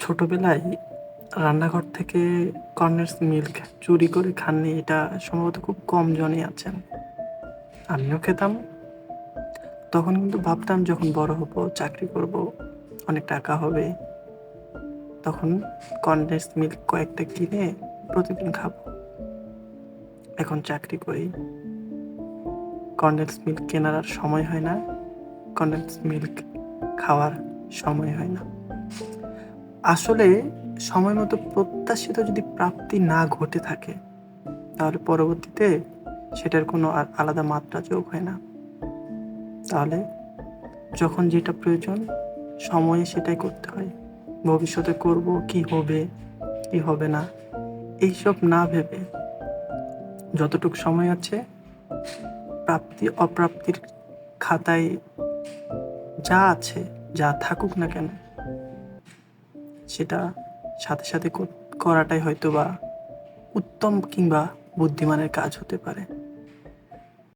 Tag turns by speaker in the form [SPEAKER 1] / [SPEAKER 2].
[SPEAKER 1] ছোটবেলায় রান্নাঘর থেকে কর্নেলস মিল্ক চুরি করে খাননি, এটা সম্ভবত খুব কম জনই আছেন। আমিও খেতাম। তখন কিন্তু ভাবতাম, যখন বড় হব, চাকরি করব, অনেক টাকা হবে। তখন কনডেন্স মিল্ক কয়েকটা কিনে প্রতিদিন খাব। এখন চাকরি করি। কনডেন্স মিল্ক কেনার আর সময় হয় না। কনডেন্স মিল্ক খাওয়ার সময় হয় না। আসলে সময় মতো প্রত্যাশিত যদি প্রাপ্তি না ঘটে থাকে, তাহলে পরবর্তীতে সেটার কোনো আর আলাদা মাত্রা যোগ হয় না। তাহলে যখন যেটা প্রয়োজন, সময়ে সেটাই করতে হয়। ভবিষ্যতে করব কি হবে কি হবে না, এইসব না ভেবে যতটুকু সময় আছে, প্রাপ্তি, অপ্রাপ্তির খাতায় যা আছে, যা থাকুক না কেন সেটা সাথে সাথে করাটাই হয়তো বা উত্তম কিংবা বুদ্ধিমানের কাজ হতে পারে।